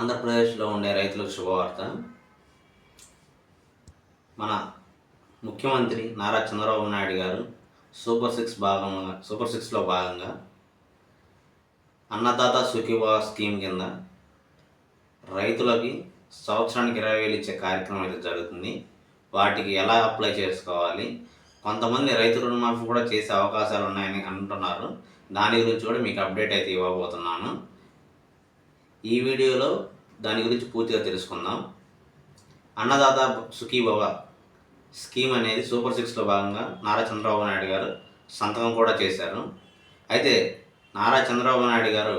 ఆంధ్రప్రదేశ్లో ఉండే రైతులకు శుభవార్త. మన ముఖ్యమంత్రి నారా చంద్రబాబు నాయుడు గారు సూపర్ సిక్స్ భాగంగా సూపర్ సిక్స్లో భాగంగా అన్నదాత సుఖీభావ స్కీమ్ కింద రైతులకి సంవత్సరానికి ఇరవై వేలు ఇచ్చే కార్యక్రమం అయితే జరుగుతుంది. వాటికి ఎలా అప్లై చేసుకోవాలి? కొంతమంది రైతు రుణమాఫీ కూడా చేసే అవకాశాలు ఉన్నాయని అంటున్నారు. దాని గురించి కూడా మీకు అప్డేట్ అయితే ఇవ్వబోతున్నాను. ఈ వీడియోలో దాని గురించి పూర్తిగా తెలుసుకుందాం. అన్నదాత సుఖీభవ స్కీమ్ అనేది సూపర్ సిక్స్లో భాగంగా నారా చంద్రబాబు నాయుడు గారు సంతకం కూడా చేశారు. అయితే నారా చంద్రబాబు నాయుడు గారు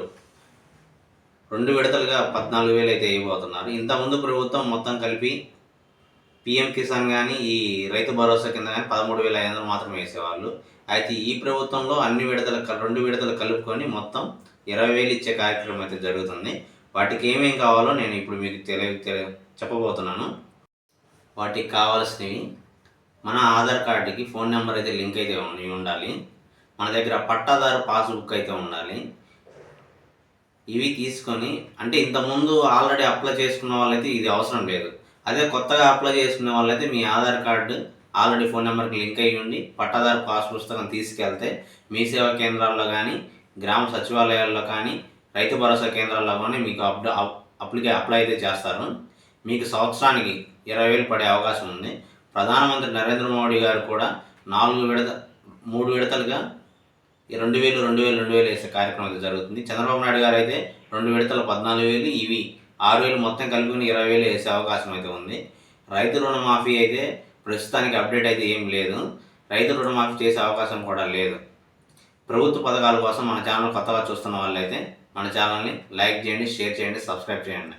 రెండు విడతలుగా పద్నాలుగు వేలు అయితే ఇవ్వబోతున్నారు. ఇంతకుముందు ప్రభుత్వం మొత్తం కలిపి పిఎం కిసాన్ కానీ ఈ రైతు భరోసా కింద కానీ పదమూడు వేల ఐదు వందలు మాత్రమే వేసేవాళ్ళు. అయితే ఈ ప్రభుత్వంలో అన్ని విడతలు రెండు విడతలు కలుపుకొని మొత్తం ఇరవై వేలు ఇచ్చే కార్యక్రమం అయితే జరుగుతుంది. వాటికి ఏమేం కావాలో నేను ఇప్పుడు మీకు తెలియ చెప్పబోతున్నాను. వాటికి కావాల్సినవి మన ఆధార్ కార్డుకి ఫోన్ నెంబర్ అయితే లింక్ అయితే ఉండాలి. మన దగ్గర పట్టాదారు పాస్బుక్ అయితే ఉండాలి. ఇవి తీసుకొని అంటే ఇంతకుముందు ఆల్రెడీ అప్లై చేసుకున్న వాళ్ళైతే ఇది అవసరం లేదు. అదే కొత్తగా అప్లై చేసుకునే వాళ్ళైతే మీ ఆధార్ కార్డు ఆల్రెడీ ఫోన్ నెంబర్కి లింక్ అయ్యి ఉండి పట్టాదారు పాస్ పుస్తకం తీసుకెళ్తే మీ సేవా కేంద్రాల్లో కానీ గ్రామ సచివాలయాల్లో కానీ రైతు భరోసా కేంద్రాల్లో కానీ మీకు అప్ అప్లికే అప్లై అయితే చేస్తారు. మీకు సంవత్సరానికి ఇరవై వేలు పడే అవకాశం ఉంది. ప్రధానమంత్రి నరేంద్ర మోడీ గారు కూడా నాలుగు విడత మూడు విడతలుగా రెండు వేలు రెండు వేలు రెండు వేలు వేసే కార్యక్రమం అయితే జరుగుతుంది. చంద్రబాబు నాయుడు గారు అయితే రెండు విడతల పద్నాలుగు వేలు ఇవి ఆరు వేలు మొత్తం కలుపుకుని ఇరవై వేలు వేసే అవకాశం అయితే ఉంది. రైతు రుణమాఫీ అయితే ప్రస్తుతానికి అప్డేట్ అయితే ఏం లేదు. రైతు రుణమాఫీ చేసే అవకాశం కూడా లేదు. ప్రభుత్వ పథకాల కోసం మన ఛానల్ కొత్తగా చూస్తున్న వాళ్ళైతే మన ఛానల్ని లైక్ చేయండి షేర్ చేయండి సబ్స్క్రైబ్ చేయండి.